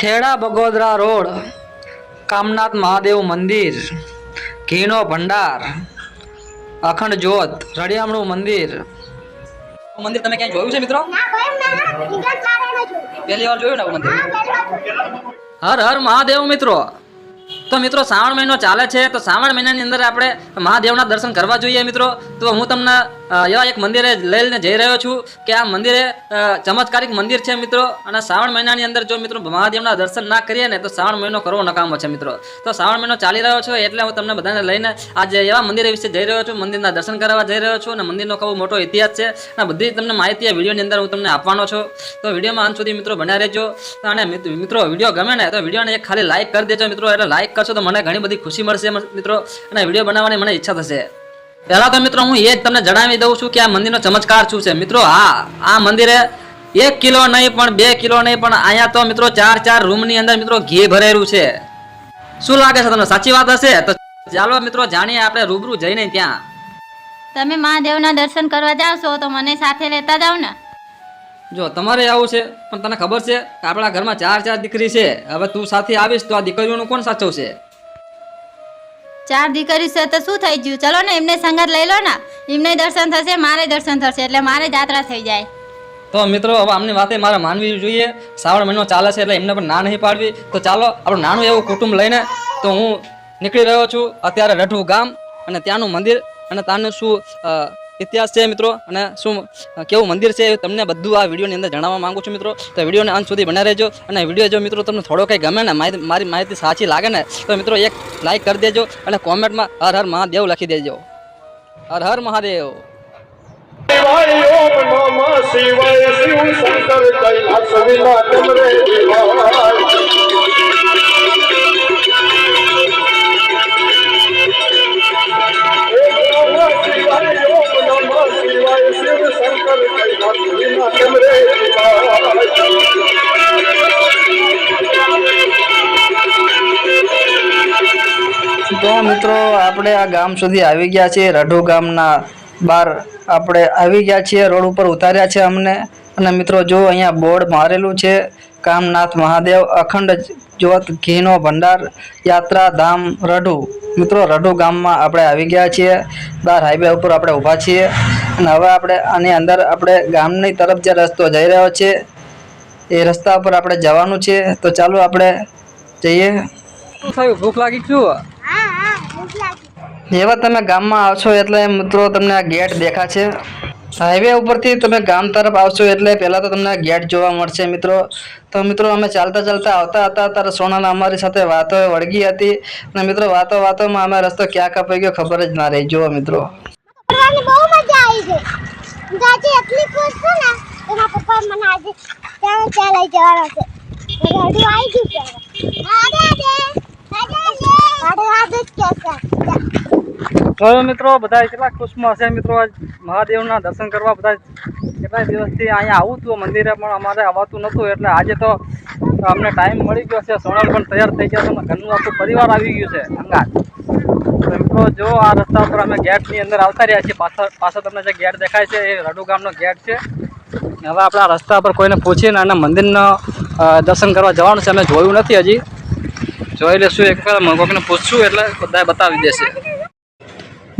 Kheda Bagodara road Kamnath Mahadev મંદિર ઘીનો ભંડાર અખંડ જ્યોત રળિયામણું મંદિર. મંદિર તમે ક્યાંય જોયું છે મિત્રો? પહેલી વાર જોયું ને મંદિર? હર હર મહાદેવ મિત્રો. તો મિત્રો શ્રાવણ મહિનો ચાલે છે તો શ્રાવણ મહિનાની અંદર આપણે મહાદેવના દર્શન કરવા જોઈએ મિત્રો. તો હું તમને એવા એક મંદિરે લઈને જઈ રહ્યો છું કે આ મંદિરે ચમત્કારિક મંદિર છે મિત્રો. અને શ્રાવણ મહિનાની અંદર જો મિત્રો મહાદેવના દર્શન ના કરીએ ને તો શ્રાવણ મહિનો કરવો નકામો છે મિત્રો. તો શ્રાવણ મહિનો ચાલી રહ્યો છે એટલે હું તમને બધાને લઈને આજે એવા મંદિરે વિશે જઈ રહ્યો છું. મંદિરના દર્શન કરવા જઈ રહ્યો છું અને મંદિરનો ખૂબ મોટો ઇતિહાસ છે. અને બધી તમને માહિતી આ વિડીયોની અંદર હું તમને આપવાનો છું. તો વિડીયોમાં અંત સુધી મિત્રો બન્યા રહેજો. અને મિત- મિત્રો વીડિયો ગમે ને તો વિડીયોને ખાલી લાઈક કરી દેજો મિત્રો. એટલે લાઈક કરશો તો મને ઘણી બધી ખુશી મળશે મિત્રો. અને વીડિયો બનાવવાની મને ઈચ્છા થશે. પહેલા તો મિત્રો હું એ જ તમને જણાવી દઉં છું કે આ મંદિરનો ચમત્કાર શું છે. મિત્રો હા આ મંદિરે એક કિલો નહીં પણ બે કિલો નહીં પણ અહીંયા તો મિત્રો ચાર ચાર રૂમની અંદર મિત્રો ઘી ભરેલું છે. શું લાગે છે તમને? સાચી વાત હશે? તો ચાલો મિત્રો જાણીએ આપણે રૂબરૂ જઈને ત્યાં. તમે મહાદેવના દર્શન કરવા જાવ છો તો મને સાથે લેતા જાવ ને. જો તમારે આવું છે પણ તને ખબર છે કે આપણા ઘરમાં ચાર ચાર દીકરી છે. હવે તું સાથે આવીશ તો આ દીકરીઓનું કોણ સાચવશે? ચાર દીકરી છે તો શું થઈ ગયું? ચલો ને, એમને સંગત લઈ લો ને. એમને દર્શન થશે, મારે દર્શન થશે, એટલે મારે જાત્રા થઈ જાય. તો મિત્રો, હવે આમની વાતે મારે માનવી જોઈએ. શ્રાવણ મહિનો ચાલે છે એટલે એમને પણ ના નહીં પાડવી. તો ચાલો, આપણું નાનું એવું કુટુંબ લઈને તો હું નીકળી રહ્યો છું. અત્યારે રઢુ ગામ અને ત્યાંનું મંદિર અને ત્યાંનું શું ઇતિહાસ છે મિત્રો અને શું કેવું મંદિર છે તમને બધું આ વિડીયોની અંદર જણાવવા માંગુ છું મિત્રો. તો વિડીયોને અંત સુધી બના રહેજો અને વીડિયો જો મિત્રો તમને થોડો કંઈ ગમે ને મારી માહિતી સાચી લાગે ને, તો મિત્રો એક લાઈક કરી દેજો અને કોમેન્ટમાં હર હર મહાદેવ લખી દેજો. હર હર મહાદેવ. શિવાય, શિવ, શંકર, કૈલાસ વિના તમરે શિવાય તો મિત્રો, આપણે આ ગામ સુધી આવી ગયા છીએ. રઢુ ગામના બાર આપણે આવી ગયા છીએ. રોડ ઉપર ઉતાર્યા છે અમને. અને મિત્રો, જો અહીંયા બોર્ડ મારેલું છે, કામનાથ મહાદેવ અખંડ જ્યોત ઘીનો ભંડાર યાત્રા ધામ રઢુ. મિત્રો રઢુ ગામમાં આપણે આવી ગયા છીએ. બાર હાઈવે ઉપર આપણે ઊભા છીએ. અને હવે આપણે આની અંદર આપણે ગામની તરફ જે રસ્તો જઈ રહ્યો છે એ રસ્તા ઉપર આપણે જવાનું છે. તો ચાલો આપણે જઈએ. થયું? ભૂખ લાગી શું હા હા ભૂખ લાગી. જેવા તમે ગામમાં આવશો એટલે મિત્રો તમને આ ગેટ દેખાશે. હાઈવે ઉપરથી તમે ગામ તરફ આવશો એટલે પહેલાં તો તમને ગેટ જોવા મળશે મિત્રો. તો મિત્રો અમે ચાલતા ચાલતા આવતા હતા ત્યારે સોનાના અમારી સાથે વાતો વળગી હતી. અને મિત્રો વાતો વાતોમાં અમે રસ્તો ક્યાં કપાઈ ગયો ખબર જ ના રહી. જુઓ મિત્રો. બહુ મજા આવી ગઈ હું તો આજે એટલી ખુશ છું ને એના પપ્પા મને આજે ત્યાં ત્યાં લઈ જવાના છે. રેડી આવી ગયું છે. હવે. રાધે રાધે રાધે રાધે જ કહેશે. તો મિત્રો બધા કેટલા ખુશમાં હશે મિત્રો આજ મહાદેવના દર્શન કરવા બધા કેટલા દિવસથી અહીંયા આવું હતું મંદિરે પણ અમારે આવતું નહોતું એટલે આજે તો અમને ટાઈમ મળી ગયો છે. સોનલ પણ તૈયાર થઈ ગયા છે. ઘરનું આખું પરિવાર આવી ગયું છે. અંગાત. મિત્રો જો આ રસ્તા ઉપર અમે ગેટની અંદર આવતા રહ્યા છીએ. પાછળ પાછળ તમને જે ગેટ દેખાય છે એ રડુ ગામનો ગેટ છે. હવે આપણે આ રસ્તા પર કોઈને પૂછીને અને મંદિરનો દર્શન કરવા જવાનું છે. અમે જોયું નથી હજી. જોઈ લઈશું એક વાર કોઈને પૂછશું એટલે બધા બતાવી દેશે.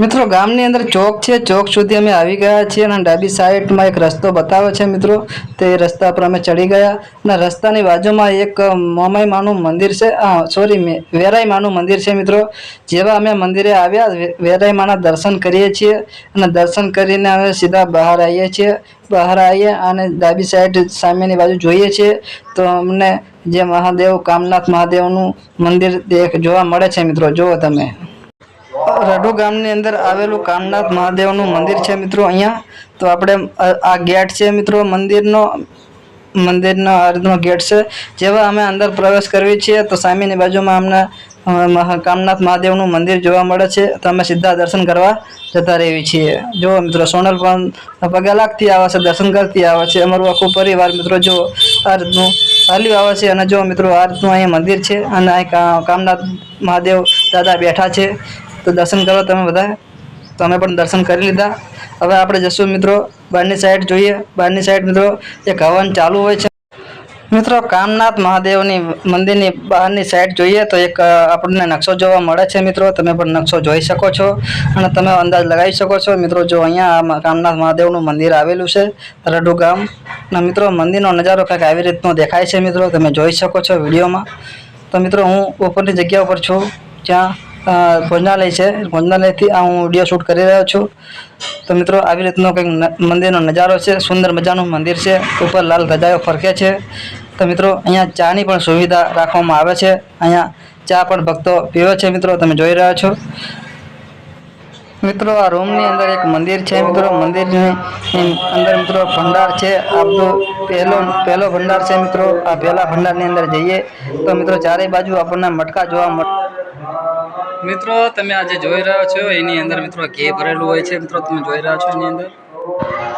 મિત્રો, ગામની અંદર ચોક છે. ચોક સુધી અમે આવી ગયા છીએ અને ડાબી સાઈડમાં એક રસ્તો બતાવે છે મિત્રો. તે રસ્તા પર અમે ચડી ગયા અને રસ્તાની બાજુમાં એક મોમાઈ માનું મંદિર છે. સોરી વેરાઈ માનું મંદિર છે મિત્રો. જેવા અમે મંદિરે આવ્યા વેરાઈ માના દર્શન કરીએ છીએ અને દર્શન કરીને અમે સીધા બહાર આવીએ છીએ. બહાર આવીએ અને ડાબી સાઈડ સામેની બાજુ જોઈએ છીએ તો અમને જે મહાદેવ, કામનાથ મહાદેવનું મંદિર દેખ જોવા મળે છે મિત્રો. જુઓ તમે. રઢુ ગામની અંદર આવેલું કામનાથ મહાદેવનું મંદિર છે મિત્રો અહીંયા. તો આપણે આ ગેટ છે મિત્રો, મંદિરનો મંદિરનો અર્ધનો ગેટ છે. જેવા અમે અંદર પ્રવેશ કરીએ છીએ, તો સામેની બાજુમાં અમને કામનાથ મહાદેવનું મંદિર જોવા મળે છે. તો અમે સીધા દર્શન કરવા જતા રહીએ છીએ. જો મિત્રો, સોનલ પણ પગે લાગતી આવે છે, દર્શન કરતી આવે છે. અમારું આખું પરિવાર મિત્રો જો આ રીતનું હાલ્યું આવે છે. અને જો મિત્રો આ રીતનું અહીંયા મંદિર છે. અને અહીં કામનાથ મહાદેવ દાદા બેઠા છે. તો દર્શન કરો તમે બધા. તો અમે પણ દર્શન કરી લીધા. હવે આપણે જશું મિત્રો બહારની સાઈડ જોઈએ. બહારની સાઈડ મિત્રો, એક હવન ચાલુ હોય છે. મિત્રો કામનાથ મહાદેવની મંદિરની બહારની સાઈડ જોઈએ તો એક આપણને નકશો જોવા મળે છે મિત્રો. તમે પણ નકશો જોઈ શકો છો અને તમે અંદાજ લગાવી શકો છો. મિત્રો જો અહીંયા આ કામનાથ મહાદેવનું મંદિર આવેલું છે રડુ ગામ. અને મિત્રો મંદિરનો નજારો કંઈક આવી રીતનો દેખાય છે મિત્રો. તમે જોઈ શકો છો વિડીયોમાં. તો મિત્રો હું ઉપરની જગ્યા ઉપર છું. જ્યાં ભોજનાલય છે. ભોજનાલયથી આ હું વીડિયો શૂટ કરી રહ્યો છું. તો મિત્રો, આવી રીતનો કંઈક મંદિરનો નજારો છે. સુંદર મજાનું મંદિર છે. ઉપર લાલ ધજાઓ ફરકે છે. તો મિત્રો, અહીંયા ચાની પણ સુવિધા રાખવામાં આવે છે. અહીંયા ચા પણ ભક્તો પીવે છે મિત્રો, તમે જોઈ રહ્યા છો. મિત્રો, આ રૂમની અંદર એક મંદિર છે મિત્રો. મંદિરની અંદર મિત્રો ભંડાર છે. આપણો પહેલો પહેલો ભંડાર છે મિત્રો. આ પહેલા ભંડારની અંદર જઈએ. તો મિત્રો ચારે બાજુ આપણને મટકા જોવા મળે મિત્રો તમે આજે જોઈ રહ્યા છો એની અંદર મિત્રો ઘી ભરેલું હોય છે. મિત્રો તમે જોઈ રહ્યા છો એની અંદર?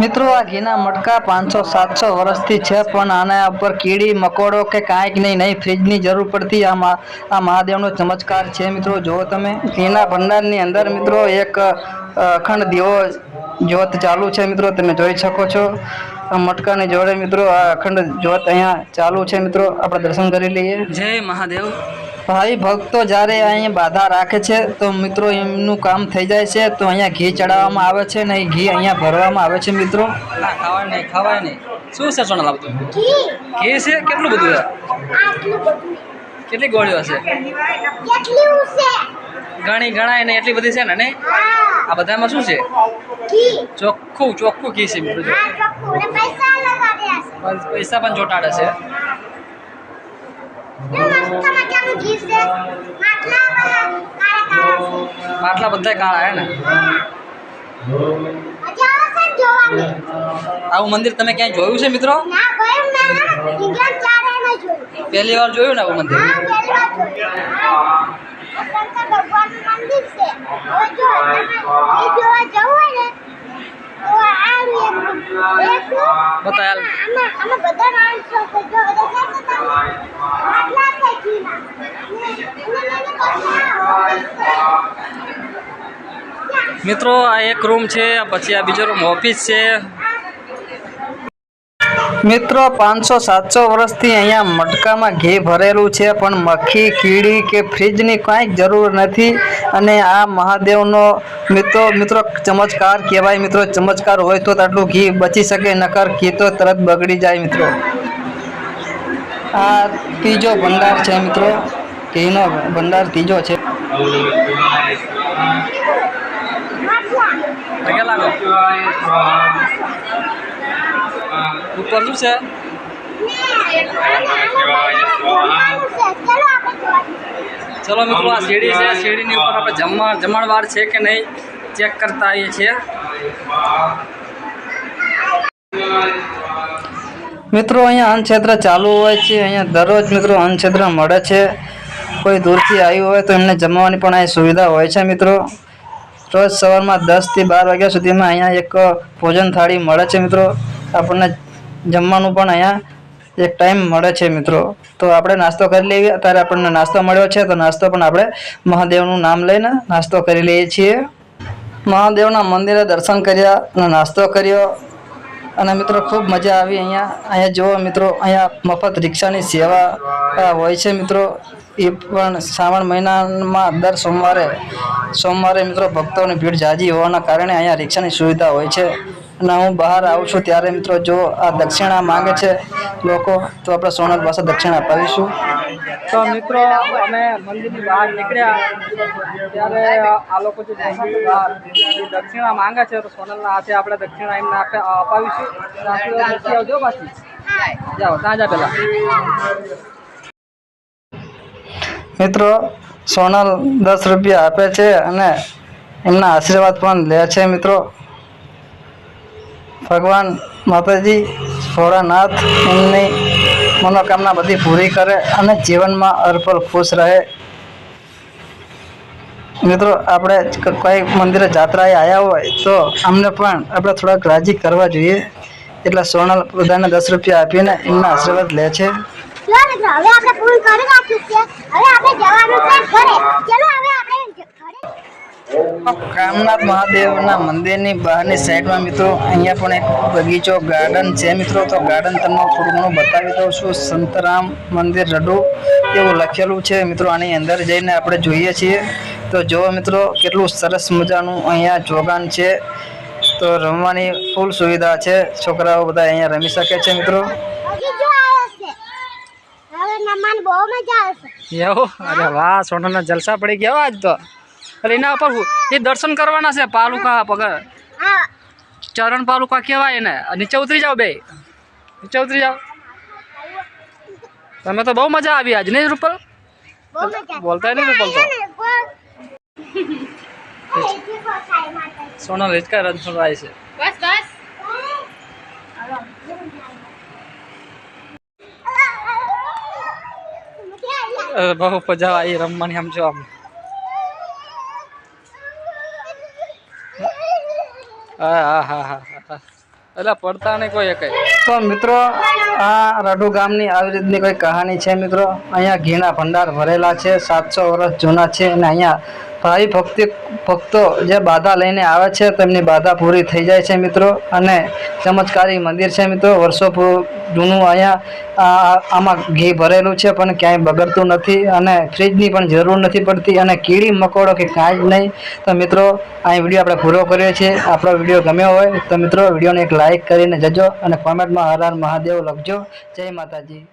મિત્રો આ ઘીના મટકા પાંચસો સાતસો વર્ષથી છે પણ આના ઉપર કીડી મકોડો કે કાંઈક નહીં નહીં ફ્રીજની જરૂર પડતી આ આ મહાદેવનો ચમત્કાર છે મિત્રો. જુઓ તમે ઘીના ભંડારની અંદર મિત્રો એક અખંડ દીવો જ્યોત ચાલુ છે મિત્રો તમે જોઈ શકો છો. આ મટકાની જોડે મિત્રો આ અખંડ જ્યોત અહીંયા ચાલુ છે મિત્રો. આપણે દર્શન કરી લઈએ. જય મહાદેવ. ભાઈ ભક્તો જ્યારે અહીંયા બાધા રાખે છે તો મિત્રો એમનું કામ થઈ જાય છે તો અહીંયા ઘી ચડાવવામાં આવે છે ને ઘી અહીંયા ભરવામાં આવે છે મિત્રો. ખાવાય નહીં ખાવાય નહીં. શું છે સોના લાવતું ઘી ઘી છે કેટલું બધું છે? કેટલી ગોળીઓ છે ઘણી ગણાય ને એટલી બધી છે ને નહીં? આ બધામાં શું છે? ચોખ્ખું ચોખ્ખું ઘી છે મિત્રો ને પૈસા પણ ચોટાડે છે. માટલા બધા કાળા હે ને? આવે મંદિર તમે ક્યાંય જોયું છે મિત્રો? પહેલી વાર જોયું ને આવું મંદિર? ભગવાનનું મંદિર છે હવે જો તમે એ જોવા જવું હોય ને તો પછી મિત્રો, આ એક રૂમ છે પછી આ બીજો રૂમ ઓફિસ છે. મિત્રો, પાંચસો, સાતસો વર્ષથી અહીંયા મટકામાં ઘી ભરેલું છે, પણ મખી કીડી કે ફ્રીજની કાંઈ જરૂર નથી. અને આ મહાદેવનો મિત્રો મિત્રો ચમત્કાર કહેવાય મિત્રો. ચમત્કાર હોય તો આટલું ઘી બચી શકે નકર ઘી તો તરત બગડી જાય મિત્રો. આ ત્રીજો ભંડાર છે મિત્રો. ઘીનો ભંડાર ત્રીજો છે. ઉપર શું છે? ચલો મિત્રો આ સીડી છે. સીડીની ઉપર આપણે જમવા જમણવાર છે કે નહીં ચેક કરતા આવીએ છીએ. મિત્રો અહીંયા અન્નક્ષેત્ર ચાલુ હોય છે. અહીંયા દરરોજ મિત્રો અન્નક્ષેત્ર મળે છે. કોઈ દૂરથી આવ્યું હોય તો એમને જમવાની પણ અહીં સુવિધા હોય છે મિત્રો. રોજ સવારમાં દસથી બાર વાગ્યા સુધીમાં અહીંયા એક ભોજન થાળી મળે છે મિત્રો. આપણને જમવાનું પણ અહીંયા એક ટાઈમ મળે છે મિત્રો. તો આપણે નાસ્તો કરી લઈએ. અત્યારે આપણને નાસ્તો મળ્યો છે, તો નાસ્તો પણ આપણે મહાદેવનું નામ લઈને નાસ્તો કરી લઈએ છીએ. મહાદેવના મંદિરે દર્શન કર્યા અને નાસ્તો કર્યો. અને મિત્રો ખૂબ મજા આવી અહીંયા. અહીંયા જુઓ મિત્રો, અહીંયા મફત રિક્ષાની સેવા હોય છે મિત્રો. એ પણ શ્રાવણ મહિનામાં દર સોમવારે સોમવારે મિત્રો ભક્તોની ભીડ જાજી હોવાના કારણે અહીંયા રિક્ષાની સુવિધા હોય છે. અને હું બહાર આવું છું ત્યારે મિત્રો જો આ દક્ષિણા માંગે છે લોકો તો આપણે સોનલ પાસે દક્ષિણા અપાવીશું તો મિત્રો અમે મંદિરની બહાર નીકળ્યા. ત્યારે આ લોકો જે દક્ષિણા માંગે છે તો સોનલના હાથે આપણે દક્ષિણા એમને આપણે અપાવીશું આવજો પાછી. જાઓ ત્યાં જા પેલા મિત્રો સોનલ દસ રૂપિયા આપે છે અને એમના આશીર્વાદ પણ લે છે મિત્રો. ભગવાન માતાજી, ભોળાનાથ, એમની મનોકામના બધી પૂરી કરે અને જીવનમાં અર્પલ ખુશ રહે. મિત્રો, આપણે કોઈ મંદિરે જાત્રાએ આવ્યા હોય તો અમને પણ આપણે થોડાક રાજી કરવા જોઈએ. એટલે સોનલ બધાને દસ રૂપિયા આપીને એમના આશીર્વાદ લે છે. હવે આપણે પૂરું કરી નાખ્યું છે હવે આપણે જવાનું છે ઘરે. ચલો, હવે કામનાથ મહાદેવના મંદિરની બહારની સાઈડમાં મિત્રો અહીંયા પણ એક બગીચો ગાર્ડન છે મિત્રો. તો ગાર્ડન તમને થોડું ઘણું બતાવી દઉં છું. સંતરામ મંદિર રડુ એવું લખેલું છે મિત્રો. આની અંદર જઈને આપણે જોઈએ છીએ. તો જુઓ મિત્રો કેટલું સરસ મજાનું અહીંયા જોગાન છે. તો રમવાની ફૂલ સુવિધા છે. છોકરાઓ બધા અહીંયા રમી શકે છે મિત્રો. એવું? અરે વાહ સોનાના જલસા પડી ગયા આજ તો. અરે એના ઉપર એ દર્શન કરવાના છે પાલુકા પગર ચરણ પાલુકા કહેવાય એને. નીચે ઉતરી જાઓ બે. નીચે ઉતરી જાઓ. તમે તો બહુ મજા આવી આજ નહીં રૂપલ? બહુ મજા આવશે. બોલતા નહીં રૂપલ તો? ને, બોલ. એ, જે બસાય માતાજી. સોનલ હિચકા રન આવી છે. બસ બસ. અરે બહુ મજા આવી રમવાની આમ જો આમ. હા હા હા એટલે પડતા નહીં કોઈ કઈ તો મિત્રો, આ રઢુ ગામની આવી રીતની કોઈ કહાની છે, મિત્રો? અહીંયા ઘીના ભંડાર ભરેલા છે, સાતસો વર્ષ જૂના છે અને અહીંયા ભાઈ ભક્તિ ભક્તો જે બાધા લઈને આવે છે, તેમની બાધા પૂરી થઈ જાય છે મિત્રો. અને ચમત્કારી મંદિર છે મિત્રો. વર્ષો જૂનું અહીંયા આમાં ઘી ભરેલું છે, પણ ક્યાંય બગડતું નથી. અને ફ્રીજની પણ જરૂર નથી પડતી. અને કીડી મકોડો કે કાંઈ જ નહીં. તો મિત્રો આ વીડિયો આપણે પૂરો કરીએ છીએ આપણો વીડિયો ગમ્યો હોય તો મિત્રો, વિડીયોને એક લાઇક કરીને જજો અને કોમેન્ટમાં હર મહાદેવ લખજો. જય માતાજી.